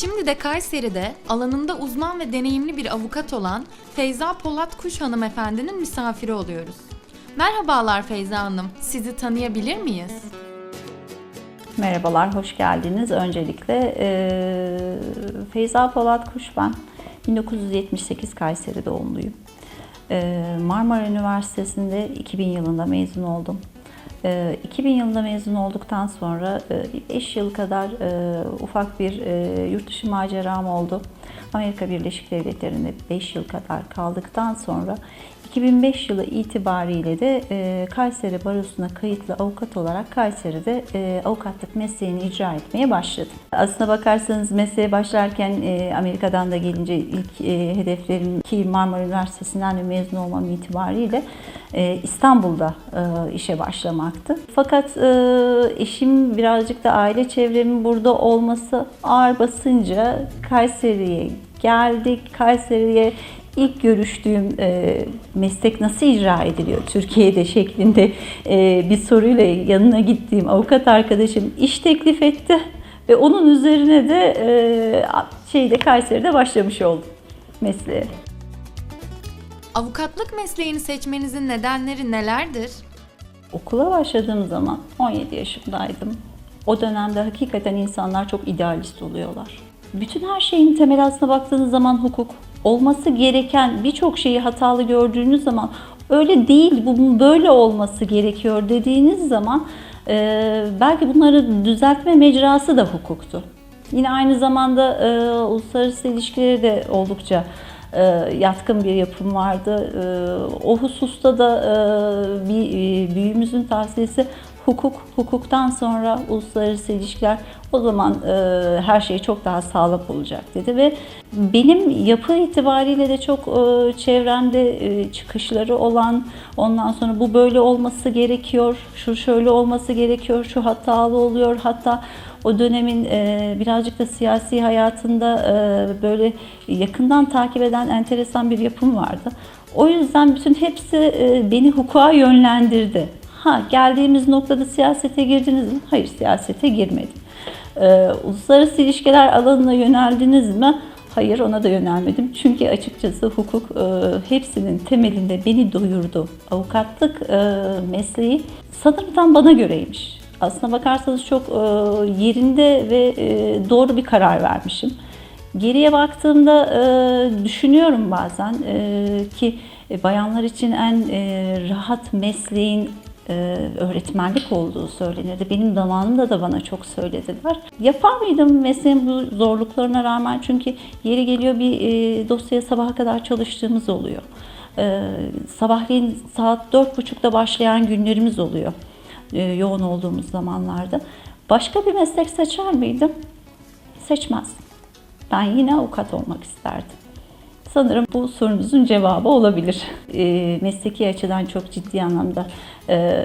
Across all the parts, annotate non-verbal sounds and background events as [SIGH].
Şimdi de Kayseri'de alanında uzman ve deneyimli bir avukat olan Feyza Polat Kuş hanımefendinin misafiri oluyoruz. Merhabalar Feyza Hanım, sizi tanıyabilir miyiz? Merhabalar, hoş geldiniz. Öncelikle e, Feyza Polat Kuş ben. 1978 Kayseri doğumluyum. E, Marmara Üniversitesi'nde 2000 yılında mezun oldum. E, 2000 yılında mezun olduktan sonra 5 yıl kadar e, ufak bir e, yurt dışı maceram oldu. Amerika Birleşik Devletleri'nde 5 yıl kadar kaldıktan sonra 2005 yılı itibariyle de e, Kayseri Barosu'na kayıtlı avukat olarak Kayseri'de e, avukatlık mesleğini icra etmeye başladım. Aslına bakarsanız mesleğe başlarken e, Amerika'dan da gelince ilk e, hedeflerim ki Marmara Üniversitesi'nden de mezun olmam itibariyle e, İstanbul'da e, işe başlamaktı. Fakat e, eşim birazcık da aile çevremin burada olması ağır basınca Kayseri'ye geldik. Kayseri'ye ilk görüştüğüm e, meslek nasıl icra ediliyor Türkiye'de [LAUGHS] şeklinde e, bir soruyla yanına gittiğim avukat arkadaşım iş teklif etti ve onun üzerine de e, şeyde Kayseri'de başlamış oldum mesleğe. Avukatlık mesleğini seçmenizin nedenleri nelerdir? Okula başladığım zaman 17 yaşındaydım. O dönemde hakikaten insanlar çok idealist oluyorlar. Bütün her şeyin temeli aslına baktığınız zaman hukuk. Olması gereken birçok şeyi hatalı gördüğünüz zaman öyle değil, bu böyle olması gerekiyor dediğiniz zaman e, belki bunları düzeltme mecrası da hukuktu. Yine aynı zamanda e, uluslararası ilişkileri de oldukça e, yatkın bir yapım vardı. E, o hususta da e, bir e, büyüğümüzün tavsiyesi hukuk, hukuktan sonra uluslararası ilişkiler o zaman e, her şey çok daha sağlam olacak dedi ve benim yapı itibariyle de çok e, çevremde e, çıkışları olan ondan sonra bu böyle olması gerekiyor, şu şöyle olması gerekiyor, şu hatalı oluyor hatta o dönemin e, birazcık da siyasi hayatında e, böyle yakından takip eden enteresan bir yapım vardı. O yüzden bütün hepsi e, beni hukuka yönlendirdi. Ha geldiğimiz noktada siyasete girdiniz mi? Hayır siyasete girmedim. Ee, uluslararası ilişkiler alanına yöneldiniz mi? Hayır ona da yönelmedim. Çünkü açıkçası hukuk e, hepsinin temelinde beni doyurdu. Avukatlık e, mesleği sanırım bana göreymiş. Aslına bakarsanız çok e, yerinde ve e, doğru bir karar vermişim. Geriye baktığımda e, düşünüyorum bazen e, ki bayanlar için en e, rahat mesleğin e, öğretmenlik olduğu söylenirdi. Benim zamanımda da bana çok söylediler. Yapar mıydım mesleğin bu zorluklarına rağmen? Çünkü yeri geliyor bir e, dosyaya sabaha kadar çalıştığımız oluyor. E, sabahleyin saat dört buçukta başlayan günlerimiz oluyor. E, yoğun olduğumuz zamanlarda. Başka bir meslek seçer miydim? Seçmezdim. Ben yine avukat olmak isterdim. Sanırım bu sorunuzun cevabı olabilir. E, mesleki açıdan çok ciddi anlamda e,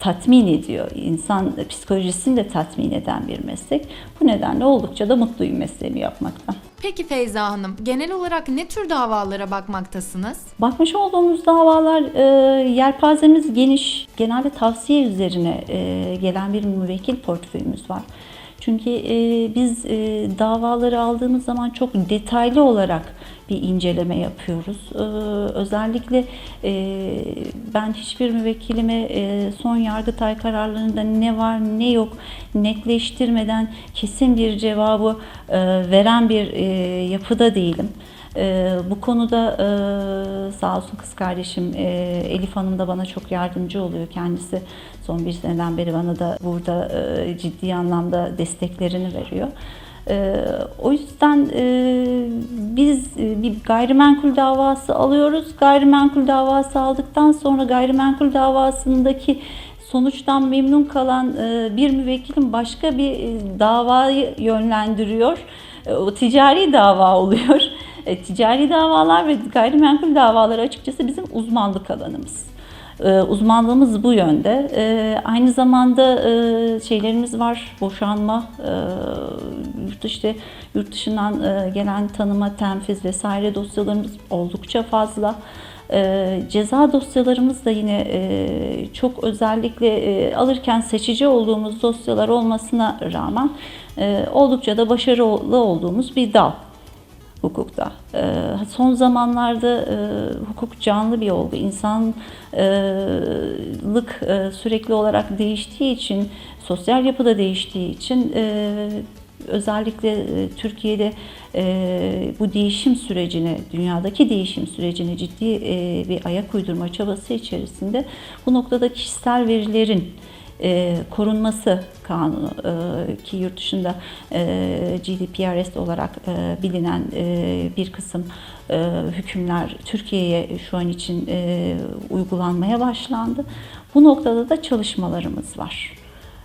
tatmin ediyor. İnsan psikolojisini de tatmin eden bir meslek. Bu nedenle oldukça da mutluyum mesleğimi yapmaktan. Peki Feyza Hanım, genel olarak ne tür davalara bakmaktasınız? Bakmış olduğumuz davalar e, yelpazemiz geniş. Genelde tavsiye üzerine e, gelen bir müvekkil portföyümüz var. Çünkü e, biz e, davaları aldığımız zaman çok detaylı olarak bir inceleme yapıyoruz. E, özellikle e, ben hiçbir müvekkilime e, son yargıtay kararlarında ne var ne yok netleştirmeden kesin bir cevabı e, veren bir e, yapıda değilim. Ee, bu konuda e, sağ olsun kız kardeşim e, Elif Hanım da bana çok yardımcı oluyor. Kendisi son bir seneden beri bana da burada e, ciddi anlamda desteklerini veriyor. E, o yüzden e, biz e, bir gayrimenkul davası alıyoruz. Gayrimenkul davası aldıktan sonra gayrimenkul davasındaki sonuçtan memnun kalan e, bir müvekkilin başka bir e, davayı yönlendiriyor. E, O ticari dava oluyor. E, ticari davalar ve gayrimenkul davaları açıkçası bizim uzmanlık alanımız. E, uzmanlığımız bu yönde. E, aynı zamanda şeylerimiz var, boşanma, yurt dışı, yurt dışından gelen tanıma, tenfiz vesaire dosyalarımız oldukça fazla. Ceza dosyalarımız da yine çok özellikle alırken seçici olduğumuz dosyalar olmasına rağmen oldukça da başarılı olduğumuz bir dal hukukta. Ee, son zamanlarda e, hukuk canlı bir olgu. İnsanlık e, sürekli olarak değiştiği için, sosyal yapıda değiştiği için e, özellikle e, Türkiye'de e, bu değişim sürecine, dünyadaki değişim sürecine ciddi e, bir ayak uydurma çabası içerisinde bu noktada kişisel verilerin e, korunması kanunu e, ki yurt dışında e, GDPRS olarak e, bilinen e, bir kısım e, hükümler Türkiye'ye şu an için e, uygulanmaya başlandı. Bu noktada da çalışmalarımız var.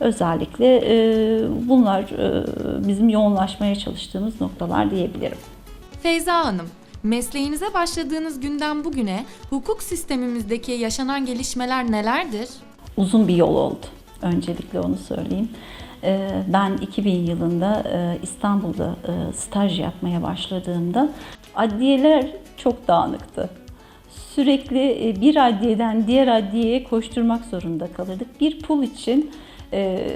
Özellikle e, bunlar e, bizim yoğunlaşmaya çalıştığımız noktalar diyebilirim. Feyza Hanım, mesleğinize başladığınız günden bugüne hukuk sistemimizdeki yaşanan gelişmeler nelerdir? Uzun bir yol oldu. Öncelikle onu söyleyeyim. Ee, Ben 2000 yılında e, İstanbul'da e, staj yapmaya başladığımda adliyeler çok dağınıktı. Sürekli e, bir adliyeden diğer adliyeye koşturmak zorunda kalırdık. Bir pul için e,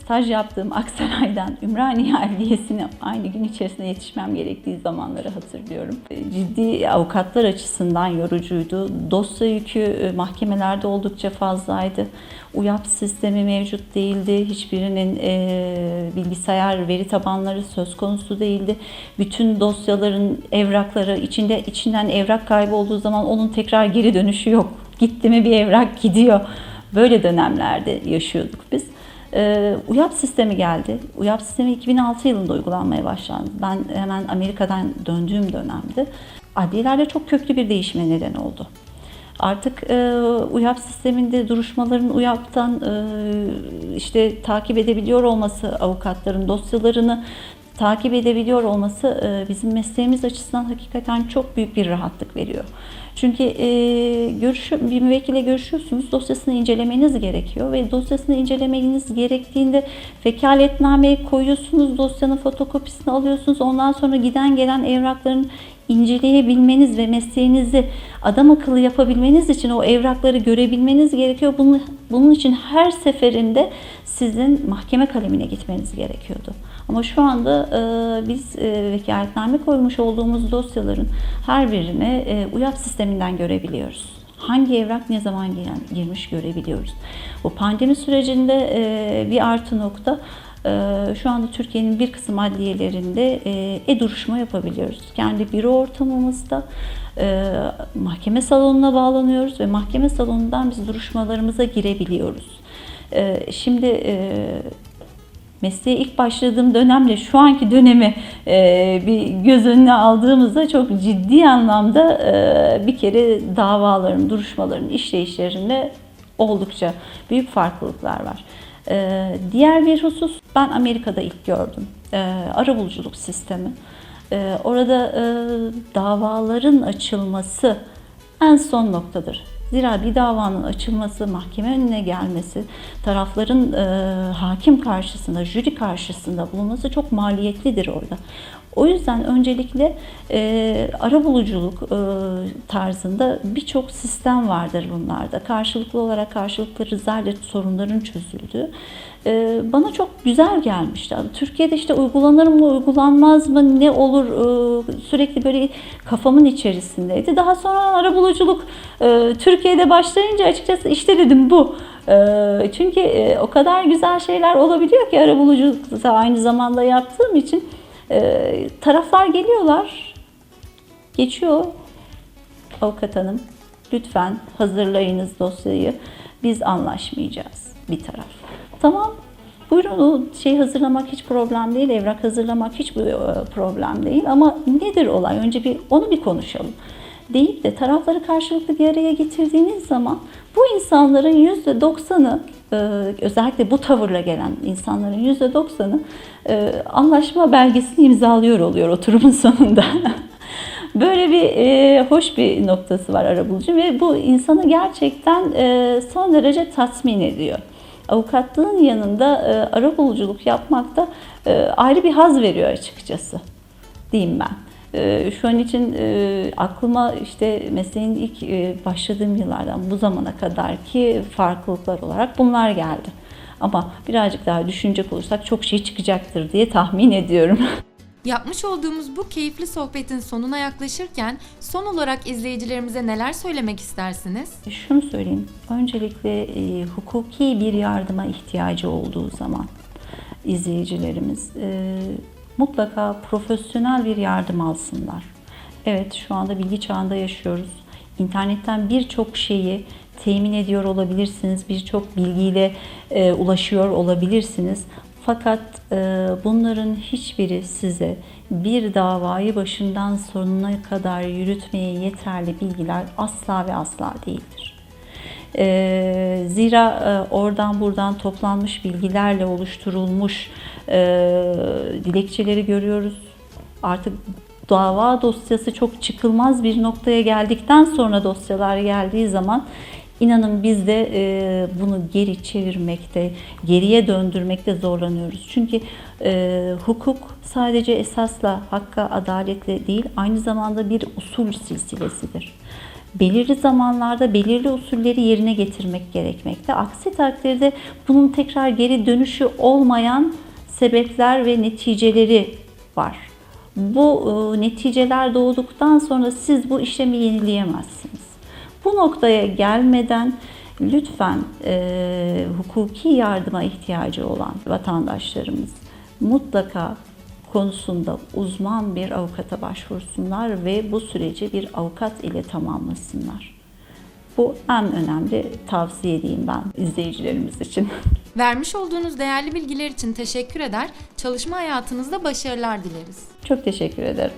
staj yaptığım Aksaray'dan Ümraniye Adliyesi'ne aynı gün içerisinde yetişmem gerektiği zamanları hatırlıyorum. E, Ciddi avukatlar açısından yorucuydu. Dosya yükü e, mahkemelerde oldukça fazlaydı. UYAP sistemi mevcut değildi. Hiçbirinin e, bilgisayar veri tabanları söz konusu değildi. Bütün dosyaların evrakları içinde içinden evrak kaybolduğu zaman onun tekrar geri dönüşü yok. Gitti mi bir evrak gidiyor. Böyle dönemlerde yaşıyorduk biz. Ee, UYAP sistemi geldi. UYAP sistemi 2006 yılında uygulanmaya başlandı. Ben hemen Amerika'dan döndüğüm dönemde adliyelerde çok köklü bir değişime neden oldu. Artık e, UYAP sisteminde duruşmaların UYAP'tan e, işte takip edebiliyor olması, avukatların dosyalarını takip edebiliyor olması e, bizim mesleğimiz açısından hakikaten çok büyük bir rahatlık veriyor. Çünkü e, görüşü, bir müvekkile görüşüyorsunuz, dosyasını incelemeniz gerekiyor ve dosyasını incelemeniz gerektiğinde vekaletnameyi koyuyorsunuz, dosyanın fotokopisini alıyorsunuz, ondan sonra giden gelen evrakların inceleyebilmeniz ve mesleğinizi adam akıllı yapabilmeniz için o evrakları görebilmeniz gerekiyor. Bunun, bunun için her seferinde sizin mahkeme kalemine gitmeniz gerekiyordu. Ama şu anda e, biz e, vekaletname koymuş olduğumuz dosyaların her birini e, UYAP sisteminden görebiliyoruz. Hangi evrak ne zaman girmiş görebiliyoruz. Bu pandemi sürecinde e, bir artı nokta Şu anda Türkiye'nin bir kısım adliyelerinde e, e-duruşma yapabiliyoruz. Kendi büro ortamımızda e, mahkeme salonuna bağlanıyoruz ve mahkeme salonundan biz duruşmalarımıza girebiliyoruz. E, Şimdi e, mesleğe ilk başladığım dönemle şu anki dönemi bir göz önüne aldığımızda çok ciddi anlamda bir kere davaların, duruşmaların işleyişlerinde oldukça büyük farklılıklar var. Ee, diğer bir husus ben Amerika'da ilk gördüm. Ee, arabuluculuk sistemi. Ee, orada e, davaların açılması en son noktadır. Zira bir davanın açılması, mahkeme önüne gelmesi, tarafların e, hakim karşısında, jüri karşısında bulunması çok maliyetlidir orada. O yüzden öncelikle e, arabuluculuk e, tarzında birçok sistem vardır bunlarda. Karşılıklı olarak karşılıklı rızayla sorunların çözüldüğü. E, bana çok güzel gelmişti. Türkiye'de işte uygulanır mı, uygulanmaz mı, ne olur e, sürekli böyle kafamın içerisindeydi. Daha sonra arabuluculuk e, Türkiye'de başlayınca açıkçası işte dedim bu. E, çünkü e, o kadar güzel şeyler olabiliyor ki arabuluculukta aynı zamanda yaptığım için. Ee, taraflar geliyorlar, geçiyor avukat hanım. Lütfen hazırlayınız dosyayı. Biz anlaşmayacağız bir taraf. Tamam. Buyurun şey hazırlamak hiç problem değil, evrak hazırlamak hiç e, problem değil ama nedir olay? Önce bir onu bir konuşalım. Deyip de tarafları karşılıklı bir araya getirdiğiniz zaman bu insanların yüzde doksanı e, özellikle bu tavırla gelen insanların yüzde doksanı e, anlaşma belgesini imzalıyor oluyor oturumun [LAUGHS] sonunda. Böyle bir e, hoş bir noktası var arabulucu ve bu insanı gerçekten e, son derece tatmin ediyor. Avukatlığın yanında e, arabuluculuk yapmak da e, ayrı bir haz veriyor açıkçası diyeyim ben. Ee, Şu an için e, aklıma işte mesleğin ilk e, başladığım yıllardan bu zamana kadar ki farklılıklar olarak bunlar geldi. Ama birazcık daha düşünecek olursak çok şey çıkacaktır diye tahmin ediyorum. [LAUGHS] Yapmış olduğumuz bu keyifli sohbetin sonuna yaklaşırken son olarak izleyicilerimize neler söylemek istersiniz? Şunu söyleyeyim. Öncelikle e, hukuki bir yardıma ihtiyacı olduğu zaman izleyicilerimiz e, mutlaka profesyonel bir yardım alsınlar. Evet şu anda bilgi çağında yaşıyoruz. İnternetten birçok şeyi temin ediyor olabilirsiniz. Birçok bilgiyle e, ulaşıyor olabilirsiniz. Fakat e, bunların hiçbiri size bir davayı başından sonuna kadar yürütmeye yeterli bilgiler asla ve asla değildir. E, zira e, oradan buradan toplanmış bilgilerle oluşturulmuş dilekçeleri görüyoruz. Artık dava dosyası çok çıkılmaz bir noktaya geldikten sonra dosyalar geldiği zaman inanın biz de e, bunu geri çevirmekte, geriye döndürmekte zorlanıyoruz. Çünkü e, hukuk sadece esasla, hakka, adaletle değil, aynı zamanda bir usul silsilesidir belirli zamanlarda belirli usulleri yerine getirmek gerekmekte. Aksi takdirde bunun tekrar geri dönüşü olmayan sebepler ve neticeleri var. Bu e, neticeler doğduktan sonra siz bu işlemi yenileyemezsiniz. Bu noktaya gelmeden lütfen e, hukuki yardıma ihtiyacı olan vatandaşlarımız mutlaka konusunda uzman bir avukata başvursunlar ve bu süreci bir avukat ile tamamlasınlar. Bu en önemli tavsiye diyeyim ben izleyicilerimiz için. [LAUGHS] Vermiş olduğunuz değerli bilgiler için teşekkür eder, çalışma hayatınızda başarılar dileriz. Çok teşekkür ederim.